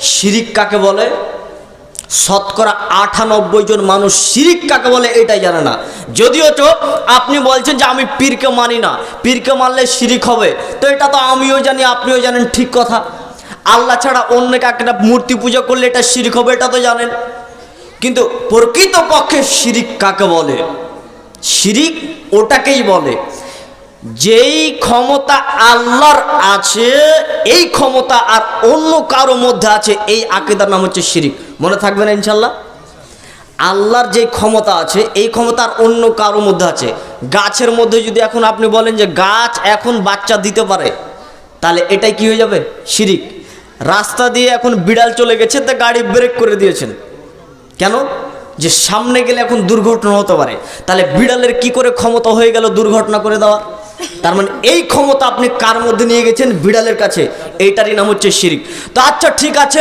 শিরিক কাকে বলে? শতকরা আটানব্বই জন মানুষ শিরিক কাকে বলে এটাই জানে না। যদিও তো আপনি বলছেন যে আমি পীরকে মানি না, পীরকে মানলে শিরিক হবে। তো এটা তো আমিও জানি, আপনিও জানেন, ঠিক কথা। আল্লাহ ছাড়া অন্য একটা মূর্তি পূজা করলে এটা শিরিক হবে, এটা তো জানেন। কিন্তু প্রকৃত পক্ষে শিরিক কাকে বলে? শিরিক ওটাকেই বলে। যেই ক্ষমতা আল্লাহর আছে, এই ক্ষমতা আর অন্য কারও মধ্যে আছে, এই আকিদার নাম হচ্ছে শিরিক। মনে থাকবে না ইনশাল্লাহ? আল্লাহর যে ক্ষমতা আছে, এই ক্ষমতা আর অন্য কারও মধ্যে আছে। গাছের মধ্যে যদি এখন আপনি বলেন যে গাছ এখন বাচ্চা দিতে পারে, তাহলে এটাই কি হয়ে যাবে? শিরিক। রাস্তা দিয়ে এখন বিড়াল চলে গেছে, তা গাড়ি ব্রেক করে দিয়েছেন। কেন? যে সামনে গেলে এখন দুর্ঘটনা হতে পারে। তাহলে বিড়ালের কি করে ক্ষমতা হয়ে গেল দুর্ঘটনা করে দেওয়া তার মানে এই ক্ষমতা আপনি কার মধ্যে নিয়ে গেছেন? বিড়ালের কাছে। এইটারই নাম হচ্ছে শিরিক। তো আচ্ছা ঠিক আছে।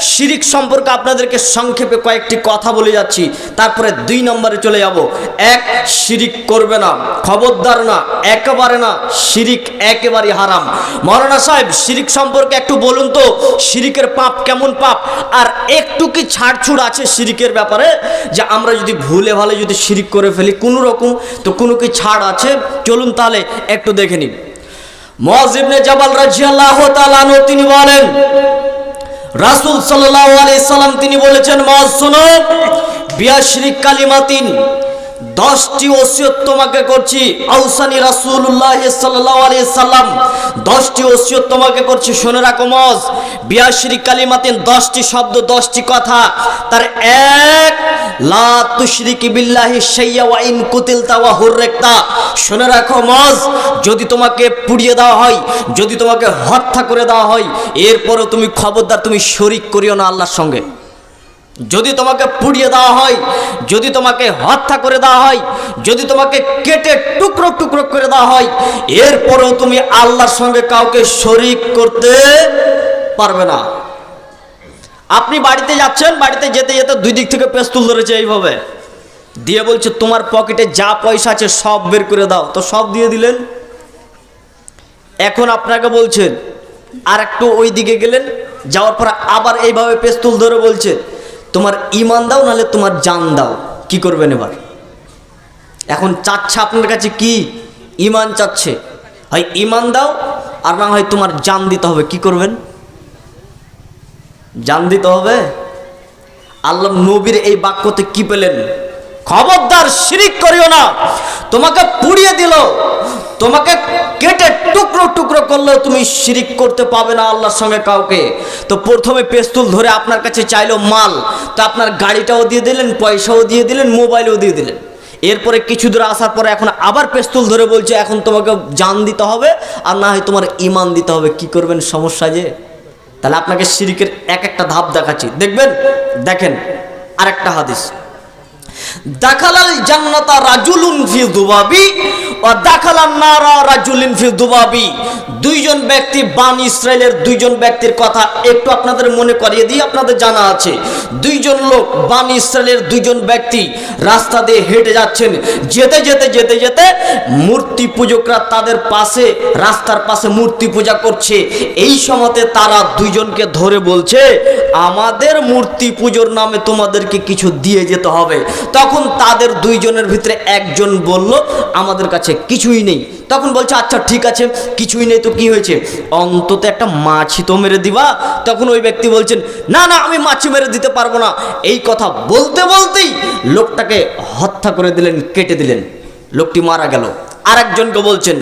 শিরিক সম্পর্কে আপনাদেরকে সংক্ষেপে কয়েকটি কথা বলে যাচ্ছি। তারপরে দুই নম্বরে চলে যাব। এক, শিরিক করবে না। খবরদার না। একেবারে না। শিরিক একেবারে হারাম। মৌলানা সাহেব, শিরিক সম্পর্কে একটু বলুন তো। শিরিকের পাপ কেমন পাপ? আর একটু কি ছাড়ছুড় আছে শিরিকের ব্যাপারে? যে আমরা যদি ভুলে ভালে যদি শিরিক করে ফেলি, কোনো রকম তো কোনো কি ছাড় আছে? চলুন তাহলে একটু দেখে নিন। মজিবনে জবাল রাজিয়াল্লাহ তালানো তিনি বলেন, রাসুল সাল্লাহ আলি সাল্লাম তিনি বলেছেন মজ শোনো বিয়াশরিক কালিমাতিন দশটি ওসিয়ত তোমাকে করছি। আউসানি রাসূলুল্লাহ সাল্লাল্লাহু আলাইহি সাল্লাম। দশটি ওসিয়ত তোমাকে করছি, শুনে রাখো মজ। বিয়াশরি কালিমাতিন দশটি শব্দ, দশটি কথা। তার এক, লা তুশরিকি বিল্লাহি শাইয়া ওয়া ইন কুতিলতা ওয়া হুররিকতা। শুনে রাখো মজ, যদি তোমাকে পুড়িয়ে দেওয়া হয়, যদি তোমাকে হত্যা করে দেওয়া হয়, এরপরও তুমি খবরদার, তুমি শরিক করিও না আল্লাহর সঙ্গে। যদি তোমাকে পুড়িয়ে দেওয়া হয়, যদি তোমাকে হত্যা করে দেওয়া হয়, যদি তোমাকে কেটে টুকরো টুকরো করে দেওয়া হয়, এরপরেও তুমি আল্লাহর সঙ্গে কাউকে শরিক করতে পারবে না। আপনি বাড়িতে যাচ্ছেন, বাড়িতে যেতে যেতে দুই দিক থেকে পেস্তুল ধরেছে এইভাবে। দিয়ে বলছে, তোমার পকেটে যা পয়সা আছে সব বের করে দাও। তো সব দিয়ে দিলেন। এখন আপনাকে বলছেন, আর একটু ওই দিকে গেলেন, যাওয়ার পর আবার এইভাবে পেস্তুল ধরে বলছে তোমার ইমান দাও, নাহলে তোমার জান দাও। কি করবেন এবার? এখন চাচ্ছে আপনার কাছে কি? ইমান চাচ্ছে। হয় ইমান দাও, আর না হয় তোমার জান দিতে হবে। কি করবেন? জান দিতে হবে? আল্লাহ নবীর এই বাক্যতে কি পেলেন? খবরদার শিরিক করিও না। তোমাকে পুড়িয়ে দিল। তোমাকে কেটে টুকরো টুকরো করলেও তুমি শিরিক করতে পাবে না আল্লাহর সঙ্গে কাউকে। তো প্রথমে পেস্তুল ধরে আপনার কাছে চাইলো মাল, তো আপনার গাড়িটাও দিয়ে দিলেন, পয়সাও দিয়ে দিলেন, মোবাইলও দিয়ে দিলেন। এরপরে কিছু দূর আসার পরে এখন আবার পেস্তুল ধরে বলছে, এখন তোমাকে জান দিতে হবে, আর না হয় তোমার ইমান দিতে হবে। কি করবেন সমস্যা যে? তাহলে আপনাকে শিরিকের এক একটা ধাপ দেখাচ্ছি। দেখবেন? দেখেন, আরেকটা হাদিস। দাখালাল জান্নাতা রাজুলুন ফি দুবাবি ও দাখালান নারা রাজুলিন ফি দুবাবি। দুইজন ব্যক্তি বান ইসরায়েলের দুইজন ব্যক্তির কথা একটু আপনাদের মনে করিয়ে দিই, আপনাদের জানা আছে। দুইজন লোক বান ইসরায়েলের দুইজন ব্যক্তি রাস্তা দিয়ে হেঁটে যাচ্ছেন। যেতে যেতে যেতে যেতে মূর্তি পূজকরা তাদের পাশে, রাস্তার পাশে মূর্তি পূজা করছে। এই সময়তে তারা দুইজনকে ধরে বলছে, আমাদের মূর্তি পুজোর নামে তোমাদেরকে কিছু দিয়ে যেতে হবে। তখন তাদের দুইজনের ভিতরে একজন বলল, আমাদের কাছে কিছুই নেই। তখন বলছে আচ্ছা ঠিক আছে, কিছুই নেই তো কি হয়েছে? অন্তত একটা মাছি তো মেরে দিবা। তখন ওই ব্যক্তি বলছেন, না না, আমি মাছি মেরে দিতে পারব না। এই কথা বলতে, বলতেই লোকটাকে হত্যা করে দিলেন, কেটে দিলেন। লোকটি মারা গেল। আরেকজনকে বলছেন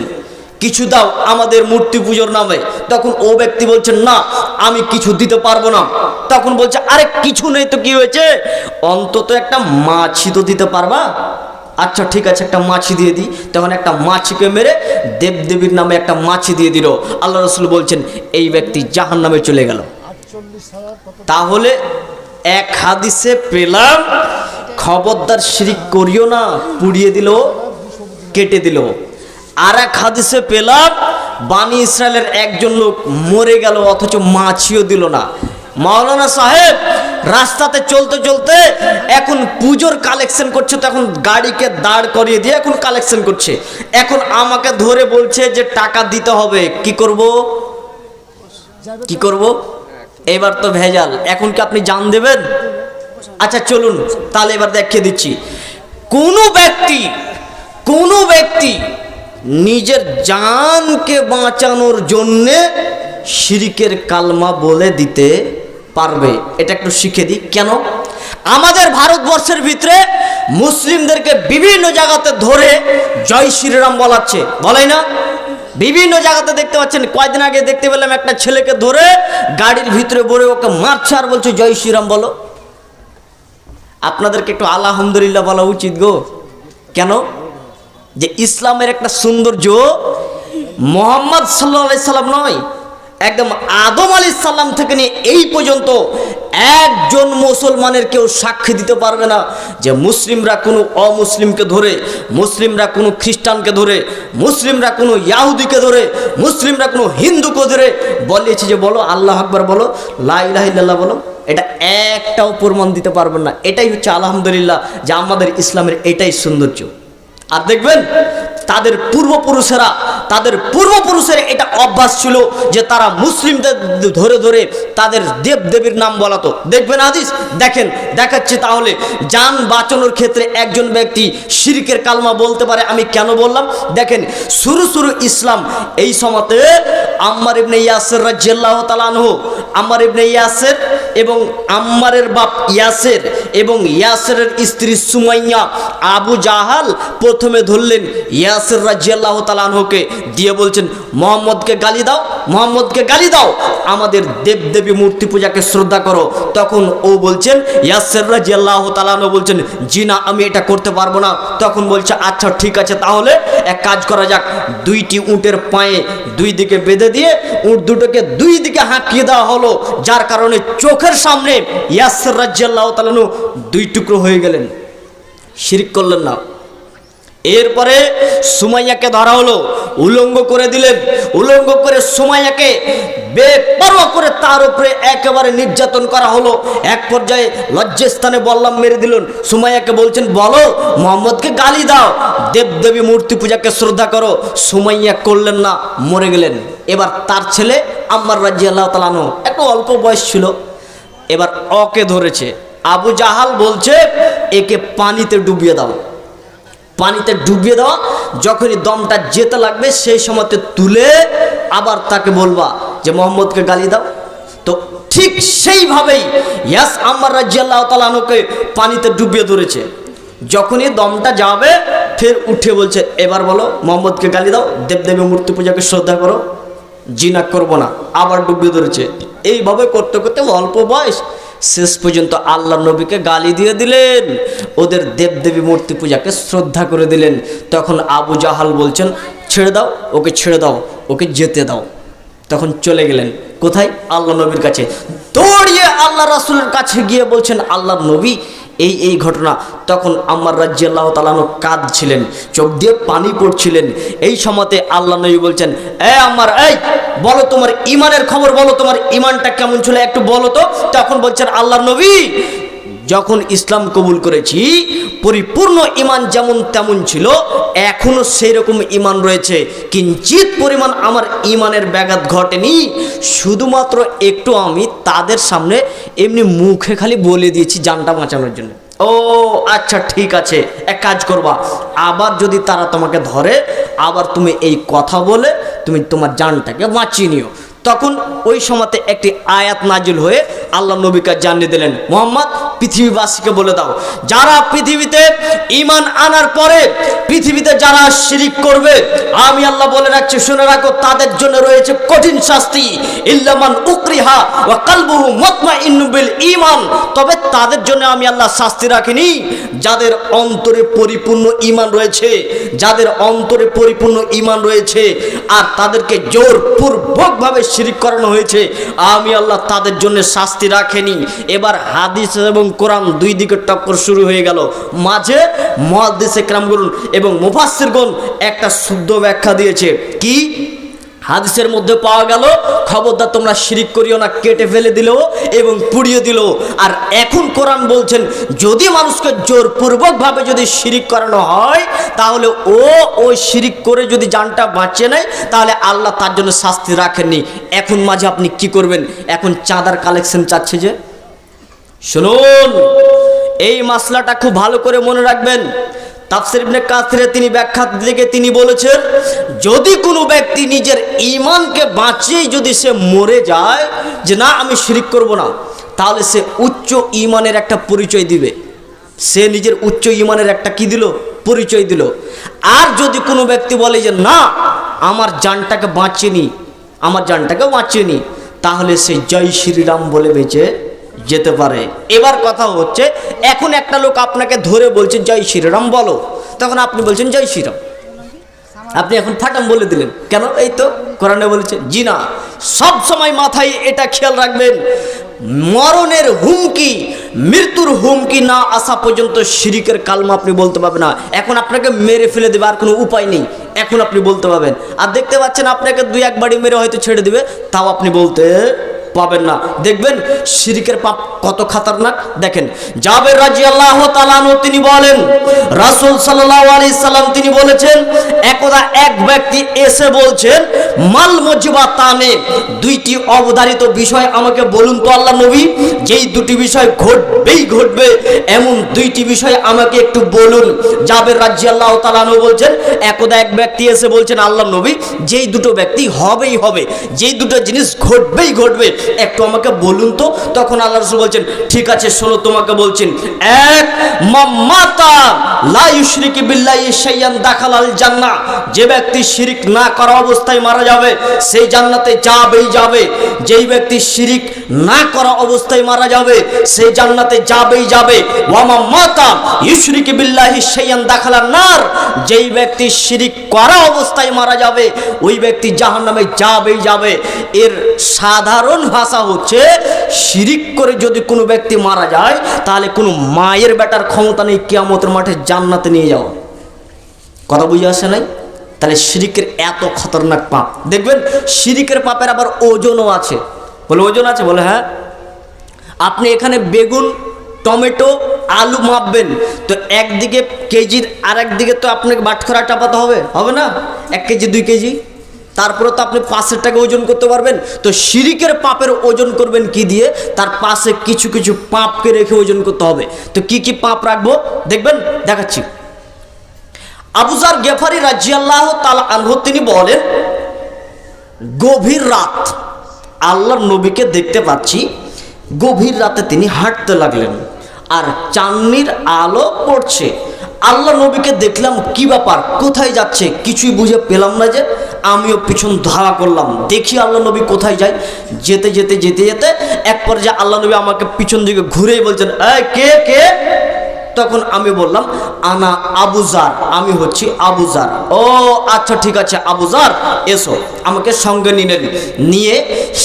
কিছু দাও আমাদের মূর্তি পুজোর নামে। তখন ও ব্যক্তি বলছেন না, আমি কিছু দিতে পারব না। তখন বলছে, আরে, কিছু নেই তো কি হয়েছে? অন্তত একটা মাছি তো দিতে পারবা? আচ্ছা ঠিক আছে, একটা মাছি দিয়ে দিই। তখন একটা মাছিকে মেরে দেবদেবীর নামে একটা মাছি দিয়ে দিল। আল্লাহ রসুল বলছেন, এই ব্যক্তি জাহান নামে চলে গেল। তাহলে এক হাদিসে পেলাম, খবরদার শিরিক করিও না, পুড়িয়ে দিল কেটে দিল আর এক হাদিসে পেলাম, বানি ইসরায়েলের একজন লোক মরে গেল, অথচ মাছিও দিল না। মাওলানা সাহেব, রাস্তাতে চলতে চলতে এখন পুজোর কালেকশন করছে, তো এখন গাড়িকে দাঁড় করিয়ে দিয়ে এখন কালেকশন করছে। এখন আমাকে ধরে বলছে যে টাকা দিতে হবে। কি করব? কি করব? এবার তো ভেজাল। এখন কি আপনি জান দেবেন? আচ্ছা চলুন, তাহলে এবার দেখিয়ে দিচ্ছি। কোনো ব্যক্তি কোনো ব্যক্তি নিজের জানকে বাঁচানোর জন্যে শিরিকের কালমা বলে দিতে পারবে। এটা একটু শিখে দিই। কেন? আমাদের ভারতবর্ষের ভিতরে মুসলিমদেরকে বিভিন্ন জায়গাতে ধরে জয় শ্রীরাম বলাচ্ছে। বলাই না? বিভিন্ন জায়গাতে দেখতে পাচ্ছেন, কয়েকদিন আগে দেখতে পেলাম একটা ছেলেকে ধরে গাড়ির ভিতরে ভরে ওকে মারছে আর বলছে, জয় শ্রীরাম বলো। আপনাদেরকে একটু আলহামদুলিল্লাহ বলা উচিত গো। কেন? যে ইসলামের একটা সৌন্দর্য মোহাম্মদ সাল্লা সাল্লাম নয়, একদম আদম আলী সাল্লাম থেকে নিয়ে এই পর্যন্ত একজন মুসলমানের কেউ সাক্ষী দিতে পারবে না যে মুসলিমরা কোনো অমুসলিমকে ধরে, মুসলিমরা কোনো খ্রিস্টানকে ধরে, মুসলিমরা কোনো ইয়াহুদিকে ধরে, মুসলিমরা কোনো হিন্দুকে ধরে বলিয়েছে যে বলো আল্লাহ আকবর বলো লাইলাহিল্লাহ বলো, এটা একটাও প্রমাণ দিতে পারবেন না। এটাই হচ্ছে আলহামদুলিল্লাহ যে আমাদের ইসলামের এটাই সৌন্দর্য। আর দেখবেন তাদের পূর্বপুরুষেরা, তাদের পূর্বপুরুষের এটা অভ্যাস ছিল যে তারা মুসলিমদের ধরে ধরে তাদের দেব দেবীর নাম বলাতো দেখবেন আদিস দেখেন, দেখাচ্ছি তাহলে। যান বাঁচানোর ক্ষেত্রে একজন ব্যক্তি শিরকের কালমা বলতে পারে, আমি কেন বললাম? দেখেন, শুরু শুরু ইসলাম এই সময়তে আম্মার ইবনে ইয়াসের রাজ্লাহ তালানহ আম্মার ইবনে ইয়াসের এবং আম্মারের বাপ ইয়াসের এবং ইয়াসেরের স্ত্রী সুমাইয়া, আবু জাহাল প্রথমে ধরলেন ইয়াসের রাজিয়াল্লাহ তালানহকে দিয়ে বলছেন, মোহাম্মদকে গালি দাও, মোহাম্মদকে গালি দাও, আমাদের দেবদেবী মূর্তি পূজাকে শ্রদ্ধা করো। তখন ও বলছেন, ইয়াসের রাজিয়াল্লাহ তালানহ বলছেন, জি না, আমি এটা করতে পারব না। তখন বলছে আচ্ছা ঠিক আছে, তাহলে এক কাজ করা যাক, দুইটি উঁটের পায়ে দুই দিকে বেঁধে দিয়ে উঁট দুটোকে দুই দিকে হাঁকিয়ে দেওয়া হলো, যার কারণে চোখের সামনে ইয়াসের রাজিয়াল্লাহ তালানু দুই টুকরো হয়ে গেলেন। শিরিক করলেন না। এরপরে সুমাইয়াকে ধরা হলো। উলঙ্গ করে দিলেন। উলঙ্গ করে সুমাইয়াকে বেপরোয়া করে তার উপরে একেবারে নির্যাতন করা হলো। এক পর্যায়ে লজ্জাস্থানে বললাম মেরে দিলেন। সুমাইয়াকে বলছেন, বলো, মোহাম্মদকে গালি দাও। দেবদেবী মূর্তি পূজাকে শ্রদ্ধা করো। সুমাইয়া করলেন না, মরে গেলেন। এবার তার ছেলে আম্মার রাজ্য আল্লাহ তালানো একটু অল্প বয়স ছিল। এবার অকে ধরেছে। আবু জাহাল বলছে, একে পানিতে ডুবিয়ে দাও। পানিতে ডুবিয়ে দেওয়া যখনই দমটা যেতে লাগবে সেই সময়তে তুলে আবার তাকে বলবা যে, মোহাম্মদকে গালি দাও। তো ঠিক সেইভাবেই ইয়াস আম্মার রাজিয়াল্লাহ তালানুকে পানিতে ডুবিয়ে ধরেছে। যখনই দমটা যাবে, ফের উঠে বলছে, এবার বলো, মোহাম্মদকে গালি দাও, দেবদেবী মূর্তি পূজাকে শ্রদ্ধা করো, জিনা করব না। আবার ডুবিয়ে ধরেছে। এইভাবে করতে করতে অল্প বয়স শেষ পর্যন্ত আল্লাহ নবীকে গালি দিয়ে দিলেন। ওদের দেবদেবী মূর্তি পূজাকে শ্রদ্ধা করে দিলেন। তখন আবু জাহাল বলছেন, ছেড়ে দাও, ওকে ছেড়ে দাও, ওকে যেতে দাও। তখন চলে গেলেন। কোথায়? আল্লাহ নবীর কাছে। দৌড়িয়ে আল্লাহ রাসুলের কাছে গিয়ে বলছেন, আল্লাহ নবী এই এই ঘটনা। তখন আমার রাজ্যে আল্লাহ তালানো কাঁদছিলেন, চোখ দিয়ে পানি পড়ছিলেন। এই সময়তে আল্লাহ নবী বলছেন, এ আমার এই, বলো তোমার ইমানের খবর, বলো তোমার ইমানটা কেমন ছিল, একটু বলো তো। তখন বলছেন আল্লাহ নবী যখন ইসলাম কবুল করেছি, পরিপূর্ণ ইমান যেমন তেমন ছিল এখনও সেই রকম ইমান রয়েছে। কিঞ্চিত পরিমাণ আমার ইমানের ব্যাঘাত ঘটেনি, শুধুমাত্র একটু আমি তাদের সামনে এমনি মুখে খালি বলে দিয়েছি জানটা বাঁচানোর জন্য। ও আচ্ছা ঠিক আছে, এক কাজ করবা। আবার যদি তারা তোমাকে ধরে, আবার তুমি এই কথা বলে তুমি তোমার জানটাকে বাঁচিয়ে নিও। তখন ওই সময়তে একটি আয়াত নাজিল হয়ে আল্লাহ নবীকে জানিয়ে দিলেন, মোহাম্মদ, পৃথিবীবাসীকে বলে দাও, যারা পৃথিবীতে ইমান আনার পরে পৃথিবীতে যারা শিরিক করবে, আমি আল্লাহ বলে রাখছি, শুনে রাখো, তাদের জন্য রয়েছে কঠিন শাস্তি। ইল্লামান উকরিহা ও কালবুহু মতমা ইন্নুবিল ইমান তবে তাদের জন্য আমি আল্লাহ শাস্তি রাখিনি। যাদের অন্তরে পরিপূর্ণ ইমান রয়েছে, যাদের অন্তরে পরিপূর্ণ ইমান রয়েছে, আর তাদেরকে জোরপূর্বকভাবে শিরিক করানো হয়েছে। আমি আল্লাহ তাদের জন্য শাস্তি রাখেনি। এবার হাদিস এবং কোরআন দুই দিকের টক্কর শুরু হয়ে গেল। মাঝে মহাদিস একরামগুন এবং মুফাসিরগণ একটা শুদ্ধ ব্যাখ্যা দিয়েছে। কি? হাদিসের মধ্যে পাওয়া গেল, খবরদার তোমরা শিরিক করিও না, কেটে ফেলে দিল এবং পুড়িয়ে দিল। আর এখন কোরআন বলছেন, যদি মানুষকে জোরপূর্বকভাবে যদি শিরিক করানো হয়, তাহলে ও ওই শিরিক করে যদি জানটা বাঁচিয়ে নেয়, তাহলে আল্লাহ তার জন্য শাস্তি রাখেননি। এখন মাঝে আপনি কি করবেন? এখন চাঁদার কালেকশন চাচ্ছে যে। শুনুন, এই মাসলাটা খুব ভালো করে মনে রাখবেন। তাফসির ইবনে কাসিরে তিনি ব্যাখ্যা দিকে তিনি বলেছেন, যদি কোনো ব্যক্তি নিজের ঈমানকে বাঁচিয়ে যদি সে মরে যায়, যে না, আমি শিরিক করব না, তাহলে সে উচ্চ ঈমানের একটা পরিচয় দিবে। সে নিজের উচ্চ ঈমানের একটা কি দিল? পরিচয় দিল। আর যদি কোনো ব্যক্তি বলে যে, না, আমার জানটাকে বাঁচিয়ে আমার জানটাকে বাঁচিয়ে নি তাহলে সে জয় শ্রীরাম বলে বেঁচে যেতে পারে। এবার কথা হচ্ছে, এখন একটা লোক আপনাকে ধরে বলছে, জয় শ্রীরাম, বলো। তখন আপনি বলছেন, জয় শ্রীরাম। আপনি এখন ফাটাম বলে দিলেন। কেন? এই তো কোরআনে বলেছে, জি না, সব সময় মাথায় এটা খেয়াল রাখবেন, মরণের হুমকি, মৃত্যুর হুমকি না আসা পর্যন্ত শিরিকের কালমা আপনি বলতে পারবেন না। এখন আপনাকে মেরে ফেলে দেবে, আর কোনো উপায় নেই। এখন আপনি বলতে পারবেন। আর দেখতে পাচ্ছেন, আপনাকে দুই এক বাড়ি মেরে হয়তো ছেড়ে দিবে, তাও আপনি বলতে পাবেন না। দেখবেন শিরিকের পাপ কত খাতারনাক। দেখেন, জাবের রাজি আল্লাহ তালানু তিনি বলেন, রাসুল সাল্লাহ আলি সাল্লাম তিনি বলেছেন, একদা এক ব্যক্তি এসে বলছেন, মাল মজিবা তানে, দুইটি অবধারিত বিষয় আমাকে বলুন তো আল্লাহ নবী, যেই দুটি বিষয় ঘটবেই ঘটবে, এমন দুইটি বিষয় আমাকে একটু বলুন। জাবের রাজি আল্লাহ তালানু বলছেন, একদা এক ব্যক্তি এসে বলছেন, আল্লাহ নবী, যেই দুটো ব্যক্তি হবেই হবে, যেই দুটো জিনিস ঘটবেই ঘটবে একটু আমাকে বলুন তো। তখন আল্লাহ রসুল বলছেন, ঠিক আছে, শোনো, তোমাকে বলছেন, এক, মাম্মাতা লা ইউশরিকি বিল্লাহি শাইয়ান দাখালাল জান্নাহ। যে ব্যক্তি শিরিক না করা অবস্থায় মারা যাবে, সেই জান্নাতে যাবেই যাবে। যেই ব্যক্তি শিরিক না করা অবস্থায় মারা যাবে, সেই জান্নাতে যাবেই যাবে। ওয়া মাম্মাতা ইউশরিকি বিল্লাহি শাইয়ান দাখালান নার। যেই ব্যক্তি শিরিক করা অবস্থায় মারা যাবে, ওই ব্যক্তি জাহান্নামে যাবেই যাবে। এর সাধারণ ভাষা হচ্ছে শিরিক করে যদি কোনো ব্যক্তি মারা যায়, তাহলে কোনো মায়ের বেটার ক্ষমতা নেই, কিয়ামতের মাঠে জান্নাতে নিয়ে যাওয়া। কথা বুঝে আসে নাই? তাহলে শিরিকের এত খতরনাক পাপ। দেখবেন, শিরিকের পাপের আবার ওজনও আছে। বলে ওজন আছে? বলে হ্যাঁ। আপনি এখানে বেগুন, টমেটো, আলু মাপবেন, তো একদিকে কেজির আর একদিকে তো আপনাকে বাটখরা চাপাতে হবে। হবে না? এক কেজি, দুই কেজি? তারপরে তো আপনি পাঁচের টাকা ওজন করতে পারবেন। তো শিরিকের পাপের ওজন করবেন কি দিয়ে? তার পাশে কিছু কিছু পাপকে রেখে ওজন করতে হবে। তো কি কি পাপ রাখব? দেখবেন, দেখাচ্ছি। আবুজার গেফারি রাজিয়াল্লাহ তালা আনহু, তিনি বলেন, গভীর রাত, আল্লাহর নবীকে দেখতে পাচ্ছি, গভীর রাতে তিনি হাঁটতে লাগলেন। আর চান্নির আলো পড়ছে। আল্লাহ নবীকে দেখলাম, কি ব্যাপার? কোথায় যাচ্ছে? কিছুই বুঝে পেলাম না যে আমিও পিছন ধাওয়া করলাম। দেখি আল্লাহ নবী কোথায় যায়। যেতে যেতে যেতে যেতে, এক পর্যায়ে আল্লাহ নবী আমাকে পিছন দিকে ঘুরেই বলছেন এ কে কে? তখন আমি বললাম, আনা আবুজার আমি হচ্ছি আবুজার ও আচ্ছা ঠিক আছে আবুজার এসো, আমাকে সঙ্গে নিলেন নিয়ে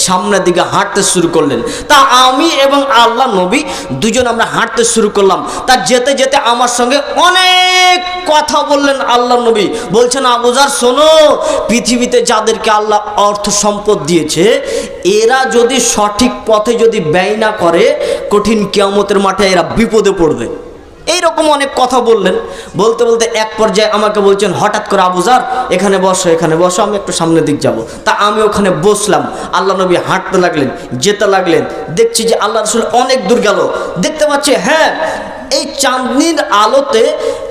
সামনের দিকে হাঁটতে শুরু করলেন। তা আমি এবং আল্লাহ নবী দুজন আমরা হাঁটতে শুরু করলাম। তা যেতে যেতে আমার সঙ্গে অনেক কথা বললেন আল্লাহ নবী। বলছেন আবুজার শোনো, পৃথিবীতে যাদেরকে আল্লাহ অর্থ সম্পদ দিয়েছে, এরা যদি সঠিক পথে যদি ব্যয় না করে, কঠিন কিয়ামতের মাঠে এরা বিপদে পড়বে। এইরকম অনেক কথা বললেন। বলতে বলতে এক পর্যায়ে আমাকে বলছেন, হঠাৎ করে আবুজার এখানে বসো এখানে বসো, আমি একটু সামনের দিক যাব। তা আমি ওখানে বসলাম। আল্লাহ নবী হাঁটতে লাগলেন, যেতে লাগলেন। দেখছি যে আল্লাহ রসুল অনেক দূর গেল। দেখতে পাচ্ছি হ্যাঁ এই চাঁদনির আলোতে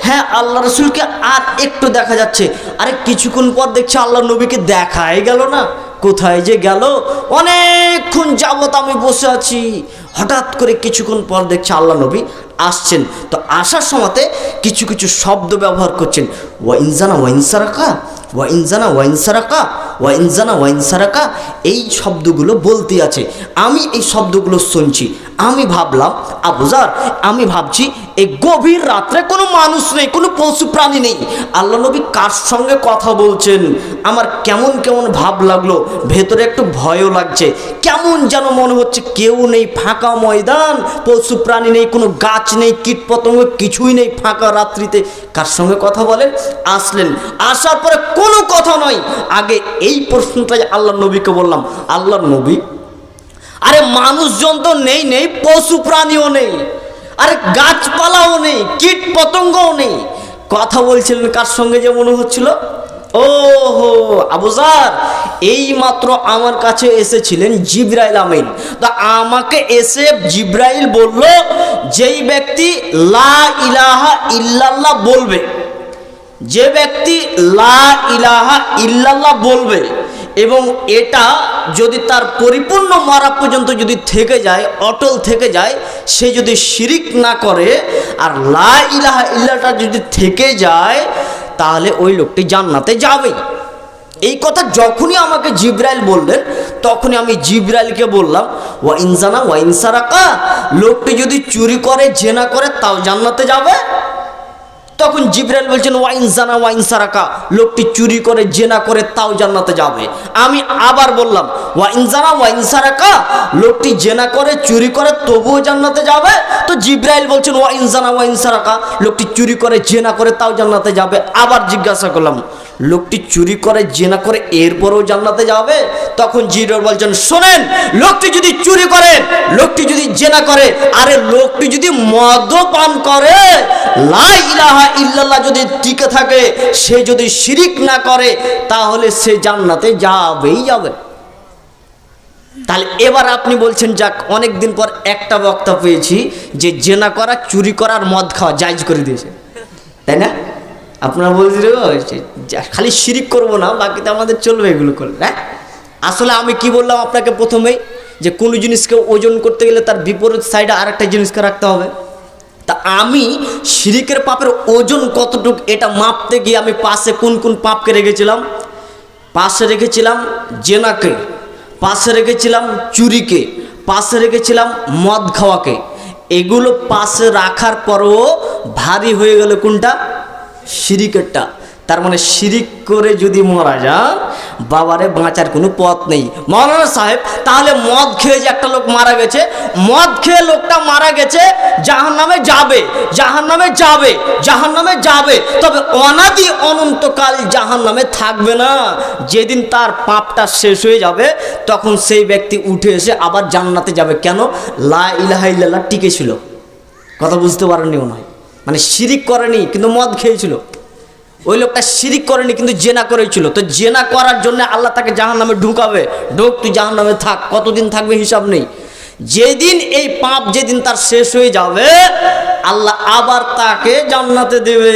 হ্যাঁ আল্লাহ রসুলকে আর একটু দেখা যাচ্ছে। আরে কিছুক্ষণ পর দেখছি আল্লাহ নবীকে দেখাই গেল না। কোথায় যে গেল? অনেকক্ষণ যাবত আমি বসে আছি। হঠাৎ করে কিছুক্ষণ পর দেখছি আল্লাহ নবী আসছেন, তো আসার সময়তে কিছু কিছু শব্দ ব্যবহার করছেন। ওয়া ইনজানা ওয়া ইনসারাকা, ওয়া ইনজানা ওয়া ওয়া ইনজানা ওয়া এই শব্দগুলো বলতে আছে। আমি এই শব্দগুলো শুনছি, আমি ভাবলাম আবুজার আমি ভাবছি, এই গভীর রাত্রে কোনো মানুষ নেই, কোনো পশু প্রাণী নেই। আল্লাহ নবী কার সঙ্গে কথা বলছেন? আমার কেমন কেমন ভাব লাগল, ভেতরে একটু ভয়ও লাগছে। কেমন যেন মনে হচ্ছে কেউ নেই, ফাঁকা ময়দান, পশু প্রাণী নেই, কোনো গাছ নেই কীট পতঙ্গ কিছুই নেই ফাঁকা রাত্রিতে। কার সঙ্গে কথা বলেন আসলেন। আসার পরে কোনো কথা নয়। আগে এই প্রশ্নটাই আল্লাহ নবীকে বললাম। আল্লাহ নবী? আরে মানুষজন তো নেই নেই, পশু প্রাণীও নেই। আরে গাছপালাও নেই কীট পতঙ্গও নেই। কথা বলছিলেন কার সঙ্গে যে মনে হচ্ছিল? ও হো আবুজার এই মাত্র আমার কাছে এসেছিলেন জিব্রাইল আমিন। তা আমাকে এসে জিব্রাইল বলল, যেই ব্যক্তি লা ইলাহা ইল্লাল্লাহ বলবে, যে ব্যক্তি লা ইলাহা ইল্লাল্লাহ বলবে এবং এটা যদি তার পরিপূর্ণ মরা পর্যন্ত যদি থেকে যায়, অটল থেকে যায়, সে যদি শিরিক না করে, আর লা ইলাহা ইল্লাটা যদি থেকে যায় তাহলে ওই লোকটি জান্নাতে যাবে। এই কথা যখনই আমাকে জিব্রাইল বললেন, তখনই আমি জিব্রাইলকে বললাম, ওয়া ইনসানা ওয়া ইনসারাকা, লোকটি যদি চুরি করে, জেনা করে, তাও জান্নাতে যাবে? তখন জিব্রাইল বলছেন, ওয়াইন জানা, ওয়াইন সারাকা। লোকটি চুরি করে, জেনা করে তাও জান্নাতে যাবে। আমি আবার বললাম, ওয়াইন জানা, ওয়াইন সারাকা। লোকটি জেনা করে, চুরি করে, তবুও জান্নাতে যাবে? তো জিব্রাইল বলছেন, ওয়াইন জানা, ওয়াইন সারাকা। লোকটি চুরি করে, জেনা করে, তাও জান্নাতে যাবে। আবার জিজ্ঞাসা করলাম লোকটি চুরি করে, জেনা করে, এরপরেও জান্নাতে যাবে? তখন জিরোর বলছেন, শোনেন, লোকটি যদি চুরি করে, লোকটি যদি জেনা করে, আরে লোকটি যদি মদ্যপান করে ইল্লাল্লাহ যদি টিকে থাকে, সে যদি শিরিক না করে, তাহলে সে জান্নাতে যাবেই যাবে। তাহলে এবার আপনি বলছেন, যাক অনেক দিন পর একটা বক্তা পেয়েছি যে জেনা করা, চুরি করার মদ খাওয়া জায়জ করে দিয়েছে। তাই না? আপনারা বলছিল খালি শিরিক করব না বাকিতে আমাদের চলবে এগুলো করলে। হ্যাঁ? আসলে আমি কি বললাম আপনাকে প্রথমেই? যে কোনো জিনিসকে ওজন করতে গেলে তার বিপরীত সাইডে আরেকটা জিনিসকে রাখতে হবে। তা আমি শিরিকের পাপের ওজন কতটুক এটা মাপতে গিয়ে আমি পাশে কোন কোন পাপকে রেখেছিলাম? পাশে রেখেছিলাম জেনাকে, পাশে রেখেছিলাম চুরিকে, পাশে রেখেছিলাম মদ খাওয়াকে। এগুলো পাশে রাখার পরও ভারী হয়ে গেল কোনটা? শিরিকেরটা। তার মানে শিরিক করে যদি মারা যান বাবারে বাঁচার কোনো পথ নেই। মৌলানা সাহেব, তাহলে মদ খেয়ে যে একটা লোক মারা গেছে, মদ খেয়ে লোকটা মারা গেছে জাহান নামে যাবে জাহান নামে যাবে জাহান নামে যাবে। তবে অনাদি অনন্তকাল জাহান নামে থাকবে না। যেদিন তার পাপটা শেষ হয়ে যাবে, তখন সেই ব্যক্তি উঠে এসে আবার জান্নাতে যাবে। কেন? লা ইলাহা টিকে ছিল। কথা বুঝতে পারেননি মনে হয়। মানে শিরিক করেনি, কিন্তু মদ খেয়েছিল। ওই লোকটা শিরিক করেনি, কিন্তু জেনা করেছিল। তো জেনা করার জন্য আল্লাহ তাকে জাহান নামে ঢুকাবে। ঢোক, তুই জাহান নামে থাক, কতদিন থাকবে হিসাব নেই। যেদিন এই পাপ যেদিন তার শেষ হয়ে যাবে, আল্লাহ আবার তাকে জান্নাতে দেবে।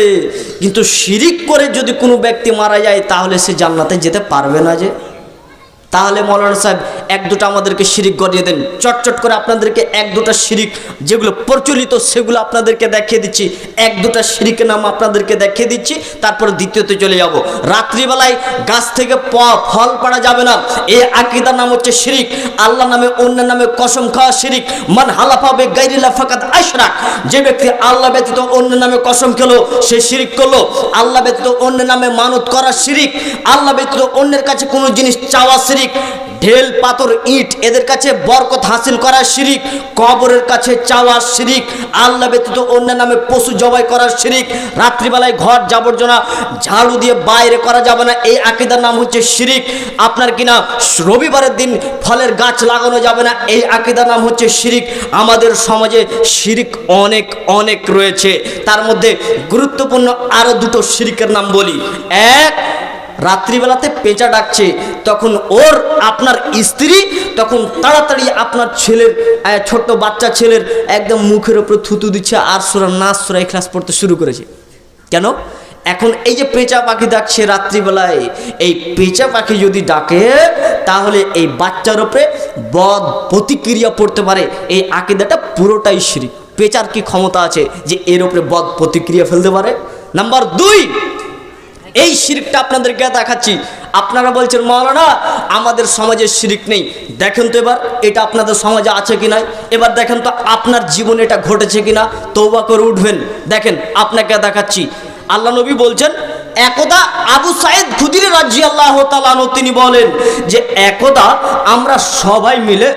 কিন্তু শিরিক করে যদি কোনো ব্যক্তি মারা যায়, তাহলে সে জান্নাতে যেতে পারবে না যে। তাহলে মৌলানা সাহেব, এক দুটো আমাদেরকে শিরিক গড়িয়ে দেন। চটচট করে আপনাদেরকে এক দুটো শিরিক, যেগুলো প্রচলিত, সেগুলো আপনাদেরকে দেখিয়ে দিচ্ছি। এক দুটো শিরিকের নাম আপনাদেরকে দেখিয়ে দিচ্ছি, তারপর দ্বিতীয়তে চলে যাব। রাত্রিবেলায় গাছ থেকে প- ফল পাড়া যাবে না। এই আকিদার নাম হচ্ছে শিরিক। আল্লাহ নামে অন্য নামে কসম খাওয়া শিরিক। মান হালাফাবে গাইরিলা ফাকাত আশরাক। যে ব্যক্তি আল্লাহ ব্যতীত অন্য নামে কসম খেলো, সে শিরিক করল। আল্লাহ ব্যতীত অন্য নামে মানত করা শিরিক। আল্লাহ ব্যতীত অন্যের কাছে কোনো জিনিস চাওয়া শিরিক। ঢেল, পাথর, ইট, এদের কাছে বরকত হাসিল করা শিরিক, কবরের কাছে চাওয়া শিরিক, আল্লাহ ব্যতীত অন্য নামে পশু জবাই করার শিরিক, রাত্রিবেলায় ঘর যাবর্জনা, ঝাড়ু দিয়ে বাইরে করা যাবে না, এই আকিদার নাম হচ্ছে শিরিক। আপনার কিনা রবিবারের দিন ফলের গাছ লাগানো যাবে না, এই আকিদার নাম হচ্ছে শিরিক। আমাদের সমাজে শিরিক অনেক অনেক রয়েছে। তার মধ্যে গুরুত্বপূর্ণ আরও দুটো শিরিকের নাম বলি। এক রাত্রিবেলাতে পেঁচা ডাকছে, তখন ওর আপনার স্ত্রী, তখন তাড়াতাড়ি আপনার ছেলের ছোট্ট বাচ্চা ছেলের একদম মুখের ওপর থুতু দিচ্ছে, আর সুরা নাচ, সুরা ক্লাস পড়তে শুরু করেছে। কেন? এখন এই যে পেঁচা পাখি ডাকছে রাত্রিবেলায়, এই পেঁচা পাখি যদি ডাকে, তাহলে এই বাচ্চার ওপরে বদ প্রতিক্রিয়া পড়তে পারে। এই আকিদাটা পুরোটাই শিরিক। পেঁচার কি ক্ষমতা আছে যে এর ওপরে বদ প্রতিক্রিয়া ফেলতে পারে? নাম্বার দুই এই শিরকটা আপনাদেরকে দেখাচ্ছি। আপনারা বলছেন, মৌলানা, আমাদের সমাজে শিরিক নেই। দেখেন তো এবার, এটা আপনাদের সমাজে আছে কি নাই? এবার দেখেন তো আপনার জীবনে এটা ঘটেছে কি না? তৌবা করে উঠবেন। দেখেন, আপনাকে দেখাচ্ছি। আল্লাহ নবী বলছেন, একদা আবু সাইদ খুদির রাজি আল্লাহ তালানো তিনি বলেন যে, একদা আমরা সবাই মিলে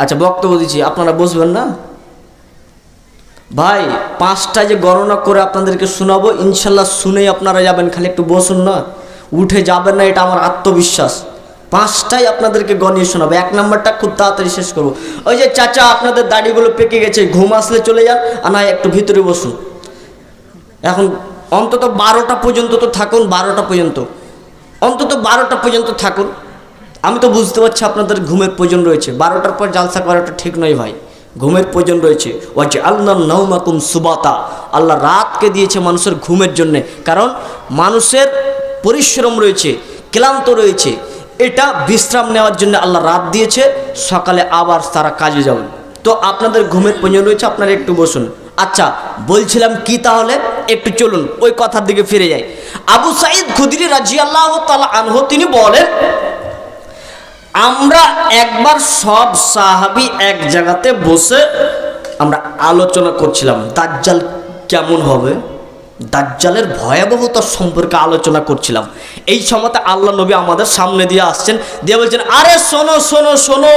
আচ্ছা বক্তব্য দিচ্ছি, আপনারা বসবেন না? ভাই, পাঁচটা যে গণনা করে আপনাদেরকে শোনাবো, ইনশাল্লাহ শুনেই আপনারা যাবেন, খালি একটু বসুন না। উঠে যাবেন না, এটা আমার আত্মবিশ্বাস। পাঁচটাই আপনাদেরকে গণিয়ে শোনাবো। এক নম্বরটা খুব তাড়াতাড়ি শেষ করব। ওই যে চাচা, আপনাদের দাড়িগুলো পেকে গেছে, ঘুম আসলে চলে যান, আর না একটু ভিতরে বসুন। এখন অন্তত বারোটা পর্যন্ত তো থাকুন, বারোটা পর্যন্ত। অন্তত বারোটা পর্যন্ত থাকুন। আমি তো বুঝতে পারছি আপনাদের ঘুমের প্রয়োজন রয়েছে। বারোটার পর জালসা করাটা ঠিক নয় ভাই। ঘুমের প্রয়োজন রয়েছে। ওয়াজে আল্লাহ নৌমাকুম সুবাতা। আল্লাহ রাতকে দিয়েছে মানুষের ঘুমের জন্যে। কারণ মানুষের পরিশ্রম রয়েছে, ক্লান্ত রয়েছে। এটা বিশ্রাম নেওয়ার জন্য আল্লাহ রাত দিয়েছে, সকালে আবার তারা কাজে যাবেন তো আপনাদের ঘুমের প্রয়োজন রয়েছে, আপনারা একটু বসুন। আচ্ছা বলছিলাম কি তাহলে? একটু চলুন, ওই কথার দিকে ফিরে যাই। আবু সাইদ খুদিরি রাজি আল্লাহ তালা আনহু, তিনি বলেন আমরা একবার সব সাহাবি এক জায়গাতে বসে আমরা আলোচনা করছিলাম, দাজ্জাল কেমন হবে? দাজ্জালের ভয়াবহতা সম্পর্কে আলোচনা করছিলাম। এই সময়তে আল্লাহ নবী আমাদের সামনে দিয়ে আসছেন, দিয়ে বলছেন, আরে শোনো শোনো শোনো,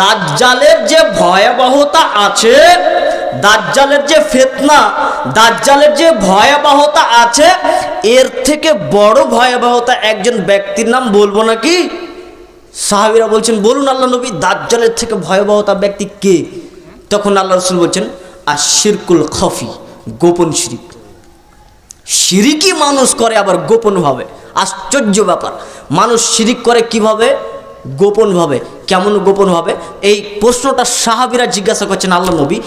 দাজ্জালের যে ভয়াবহতা আছে, দাজ্জালের যে ফেতনা, দাজ্জালের যে ভয়াবহতা আছে, এর থেকে বড় ভয়াবহতা একজন ব্যক্তির নাম বলব নাকি? সাহাবিরা বলছেন, বলুন আল্লাহ নবী, দাজ্জালের থেকে ভয়াবহতা ব্যক্তি কে? তখন আল্লাহ রসুল বলছেন আর শিরকুল খফি, গোপন শিরিক। শিরিকই মানুষ করে আবার গোপনভাবে। আশ্চর্য ব্যাপার। মানুষ শিরিক করে কীভাবে? গোপনভাবে, কেমন গোপনভাবে? এই প্রশ্নটা সাহাবিরা জিজ্ঞাসা করছেন আল্লাহ নবী,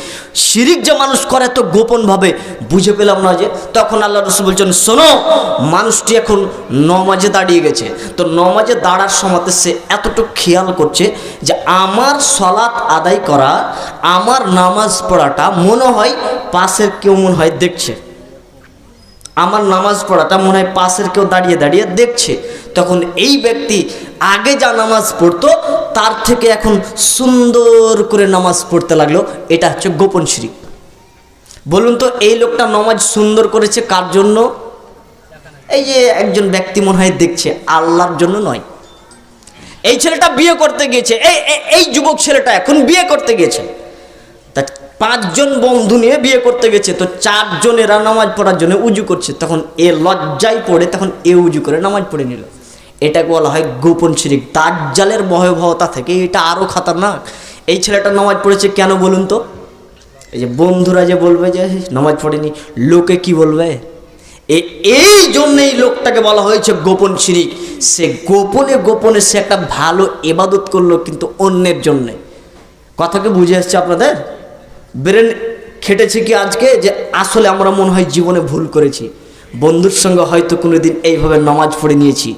শিরিক যে মানুষ করে তো গোপনভাবে, বুঝে পেলাম না যে, তখন আল্লাহ রসুল বলছেন, শোনো, মানুষটি এখন নমাজে দাঁড়িয়ে গেছে। তো নমাজে দাঁড়ার সময়তে সে এতটুকু খেয়াল করছে যে, আমার সলাৎ আদায় করা, আমার নামাজ পড়াটা মনে হয় পাশের কেউ মনে হয় দেখছে। আমার নামাজ পড়াটা মনে হয় পাশের কেউ দাঁড়িয়ে দাঁড়িয়ে দেখছে। তখন এই ব্যক্তি আগে যা নামাজ পড়তো, তার থেকে এখন সুন্দর করে নামাজ পড়তে লাগল। এটা হচ্ছে গোপন শিরিক। বলুন তো, এই লোকটা নামাজ সুন্দর করেছে কার জন্য? এই যে একজন ব্যক্তি মনে হয় দেখছে, আল্লাহর জন্য নয়। এই ছেলেটা বিয়ে করতে গিয়েছে, এই, এই- যুবক ছেলেটা এখন বিয়ে করতে গিয়েছে। তা পাঁচজন বন্ধু নিয়ে বিয়ে করতে গেছে, তো চারজনেরা নামাজ পড়ার জন্য উজু করছে। তখন এ লজ্জায় পড়ে, তখন এ উজু করে নামাজ পড়ে নিল। এটাকে বলা হয় গোপন শিরিক। দাজ্জালের ভয়াবহতা থেকে এটা আরও খাতারনাক। এই ছেলেটা নামাজ পড়েছে কেন বলুন তো? এই যে বন্ধুরা যে বলবে যে নামাজ পড়েনি, লোকে কি বলবে? এই জন্যই লোকটাকে বলা হয়েছে গোপন শিরিক। সে গোপনে গোপনে সে একটা ভালো এবাদত করল কিন্তু অন্যের জন্যে। কথা কি বুঝে আসছে আপনাদের? ব্রেন খেটেছে কি আজকে যে আসলে আমরা মনে হয় জীবনে ভুল করেছি। বন্ধুর সঙ্গে হয়তো কোনোদিন এইভাবে নামাজ পড়ে নিয়েছি।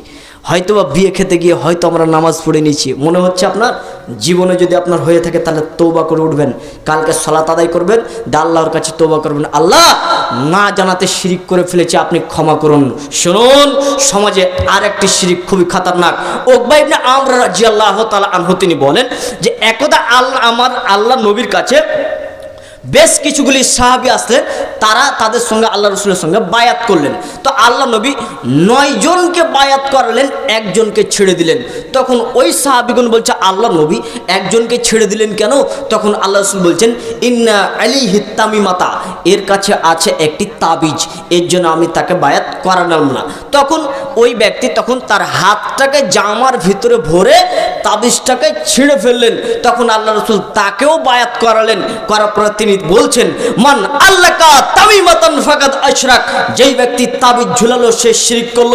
হয়তো বা বিয়ে খেতে গিয়ে হয়তো আমরা নামাজ পড়ে নিয়েছি। মনে হচ্ছে আপনার? জীবনে যদি আপনার হয়ে থাকে, তাহলে তৌবা করে উঠবেন। কালকে সলাত আদায় করবেন, দা আল্লাহর কাছে তৌবা করবেন। আল্লাহ, না জানাতে শিরিক করে ফেলেছে, আপনি ক্ষমা করুন। শুনুন, সমাজে আর একটি শিরিক খুবই খাতারনাক। ওকবাই আমরা রাজি আল্লাহ তালা আনহু তিনি বলেন যে, একদা আল্লাহ আমার, আল্লাহ নবীর কাছে বেশ কিছুগুলি সাহাবি আসলেন তারা তাদের সঙ্গে আল্লাহ রসুলের সঙ্গে বায়াত করলেন। তো আল্লাহ নবী নয় জনকে বায়াত করালেন, একজনকে ছেড়ে দিলেন। তখন ওই সাহাবিগুন বলছে, আল্লাহ নবী, একজনকে ছেড়ে দিলেন কেন? তখন আল্লাহ রসুল বলছেন, ইন্না আলী হিত্তামি মাতা এর কাছে আছে একটি তাবিজ, এর জন্য আমি তাকে বায়াত করালাম না। তখন ওই ব্যক্তি তখন তার হাতটাকে জামার ভিতরে ভরে তাবিজটাকে ছিঁড়ে ফেললেন। তখন আল্লাহ রসুল তাকেও বায়াত করালেন। করার পর তিনি বলছেন, মান আল্লাহ কা তামিমাতান ফাকাদ আশরাক যেই ব্যক্তি তাবিজ ঝুলালো, সে শিরিক করল।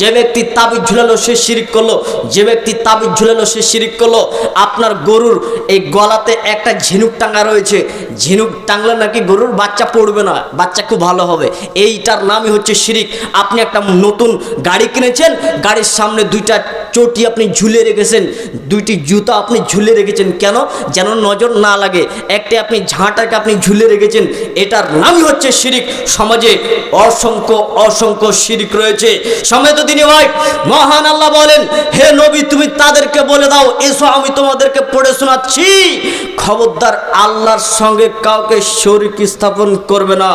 যে ব্যক্তি তাবিজ ঝুলালো, সে শিরিক করল। যে ব্যক্তি তাবিজ ঝুলালো, সে শিরিক করল। আপনার গরুর এই গলাতে একটা ঝিনুক টাঙ্গা রয়েছে। ঝিনুক টাঙলে নাকি গরুর বাচ্চা পড়বে না, বাচ্চা খুব ভালো হবে। এইটার নামই হচ্ছে শিরিক। আপনি একটা নতুন গাড়ি কিনেছেন, গাড়ির সামনে দুইটা চটি আপনি ঝুলে রেখেছেন, দুইটি জুতা আপনি ঝুলে রেখেছেন কেন? যেন নজর না লাগে। একটি আপনি ঝাঁটাকে আপনি ঝুলে রেখেছেন, এটার নামই হচ্ছে শিরিক। সমাজে অসংখ্য অসংখ্য শিরিক রয়েছে। সমেত দিনী ভাই, মহান আল্লাহ বলেন, হে নবী, তুমি তাদেরকে বলে দাও, এসো আমি তোমাদেরকে পড়ে শোনাচ্ছি। খবরদার আল্লাহর সঙ্গে কাউকে শরিক স্থাপন করবে না।